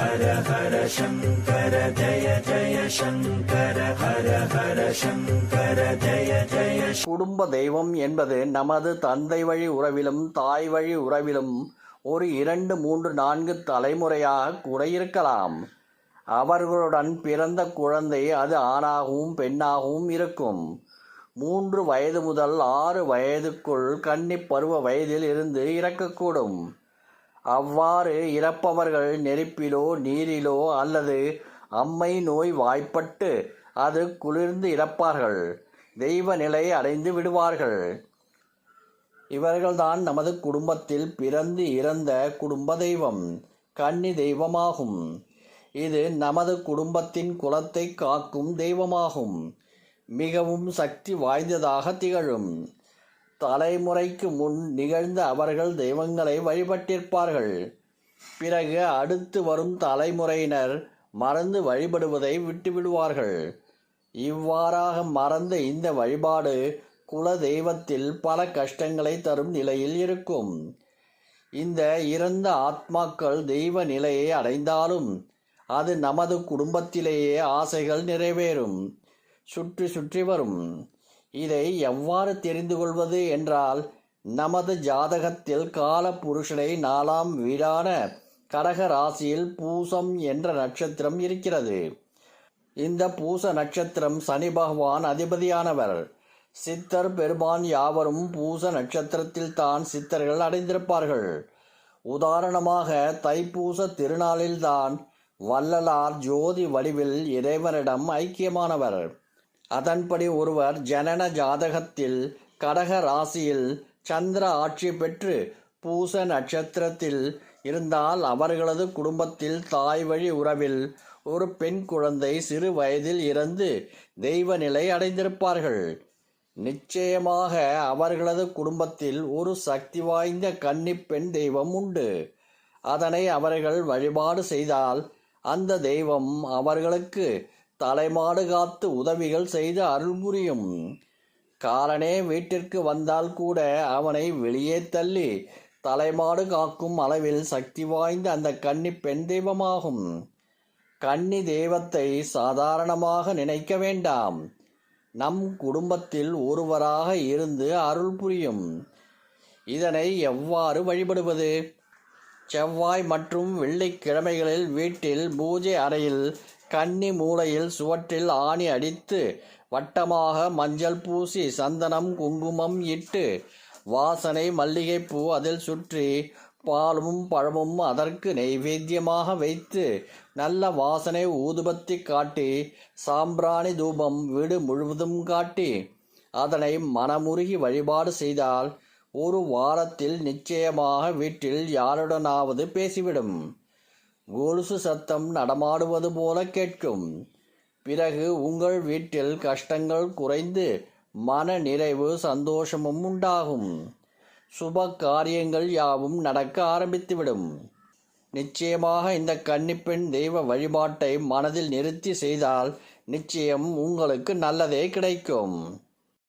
ஹர ஹர சங்கர ஜய ஜய சங்கர ஹர ஹர சங்கர ஜய ஜய குடும்ப தெய்வம் என்பது நமது தந்தை வழி உறவிலும் தாய் வழி உறவிலும் ஒரு இரண்டு மூன்று நான்கு தலைமுறையாக கூட இருக்கலாம் அவர்களுடன் பிறந்த குழந்தை அது ஆணாகவும் பெண்ணாகவும் இருக்கும். மூன்று வயது முதல் ஆறு வயதுக்குள் கன்னிப்பருவ வயதில் இருந்து இறக்கக்கூடும். அவ்வாறு இறப்பவர்கள் நெருப்பிலோ நீரிலோ அல்லது அம்மை நோய் வாய்ப்பட்டு அது குளிர்ந்து இறப்பார்கள். தெய்வ நிலை அடைந்து விடுவார்கள். இவர்கள்தான் நமது குடும்பத்தில் பிறந்து இறந்த குடும்ப தெய்வம் கன்னி தெய்வமாகும். இது நமது குடும்பத்தின் குலத்தை காக்கும் தெய்வமாகும். மிகவும் சக்தி வாய்ந்ததாக திகழும். தலைமுறைக்கு முன் நிகழ்ந்த அவர்கள் தெய்வங்களை வழிபட்டிருப்பார்கள். பிறகு அடுத்து வரும் தலைமுறையினர் மறந்து வழிபடுவதை விட்டுவிடுவார்கள். இவ்வாறாக மறந்த இந்த வழிபாடு குல தெய்வத்தில் பல கஷ்டங்களை தரும் நிலையில் இருக்கும். இந்த இறந்த ஆத்மாக்கள் தெய்வ நிலையை அடைந்தாலும் அது நமது குடும்பத்திலேயே ஆசைகள் நிறைவேறும். சுற்றி சுற்றி வரும். இதை எவ்வாறு தெரிந்து கொள்வது என்றால் நமது ஜாதகத்தில் கால புருஷனை நாலாம் வீடான கடக ராசியில் பூசம் என்ற நட்சத்திரம் இருக்கிறது. இந்த பூச நட்சத்திரம் சனி பகவான் அதிபதியானவர். சித்தர் பெருமான் யாவரும் பூச நட்சத்திரத்தில் தான் சித்தர்கள் அடைந்திருப்பார்கள். உதாரணமாக தைப்பூச திருநாளில்தான் வள்ளலார் ஜோதி வடிவில் இறைவனிடம் ஐக்கியமானவர். அதன்படி ஒருவர் ஜனன ஜாதகத்தில் கடக ராசியில் சந்திர ஆட்சி பெற்று பூச நட்சத்திரத்தில் இருந்தால் அவர்களது குடும்பத்தில் தாய் வழி உறவில் ஒரு பெண் குழந்தை சிறு வயதில் இறந்து தெய்வ நிலை அடைந்திருப்பார்கள். நிச்சயமாக அவர்களது குடும்பத்தில் ஒரு சக்தி வாய்ந்த கன்னிப்பெண் பெண் தெய்வம் உண்டு. அதனை அவர்கள் வழிபாடு செய்தால் அந்த தெய்வம் அவர்களுக்கு தலைமாடு காத்து உதவிகள் செய்து அருள் புரியும் காலனே வீட்டிற்கு வந்தால் கூட அவனை வெளியே தள்ளி தலைமாடு காக்கும் அளவில் சக்தி வாய்ந்த அந்த கன்னி பெண் தெய்வமாகும். கன்னி தெய்வத்தை சாதாரணமாக நினைக்க வேண்டாம். நம் குடும்பத்தில் ஒருவராக இருந்து அருள் புரியும் இதனை எவ்வாறு வழிபடுவது? செவ்வாய் மற்றும் வெள்ளிக்கிழமைகளில் வீட்டில் பூஜை அறையில் கன்னி மூலையில் சுவற்றில் ஆணி அடித்து வட்டமாக மஞ்சள் பூசி சந்தனம் குங்குமம் இட்டு வாசனை மல்லிகைப்பூ அதில் சுற்றி பாலும் பழமும் அதற்கு நைவேத்தியமாக வைத்து நல்ல வாசனை ஊதுபத்தி காட்டி சாம்பிராணி தூபம் வீடு முழுவதும் காட்டி அதனை மனமுருகி வழிபாடு செய்தால் ஒரு வாரத்தில் நிச்சயமாக வீட்டில் யாருடனாவது பேசிவிடும். கொலுசு சத்தம் நடமாடுவது போல கேட்கும். பிறகு உங்கள் வீட்டில் கஷ்டங்கள் குறைந்து மன நிறைவு சந்தோஷமும் உண்டாகும். சுப காரியங்கள் யாவும் நடக்க ஆரம்பித்துவிடும். நிச்சயமாக இந்த கன்னிப்பெண் தெய்வ வழிபாட்டை மனதில் நிறுத்தி செய்தால் நிச்சயம் உங்களுக்கு நல்லதே கிடைக்கும்.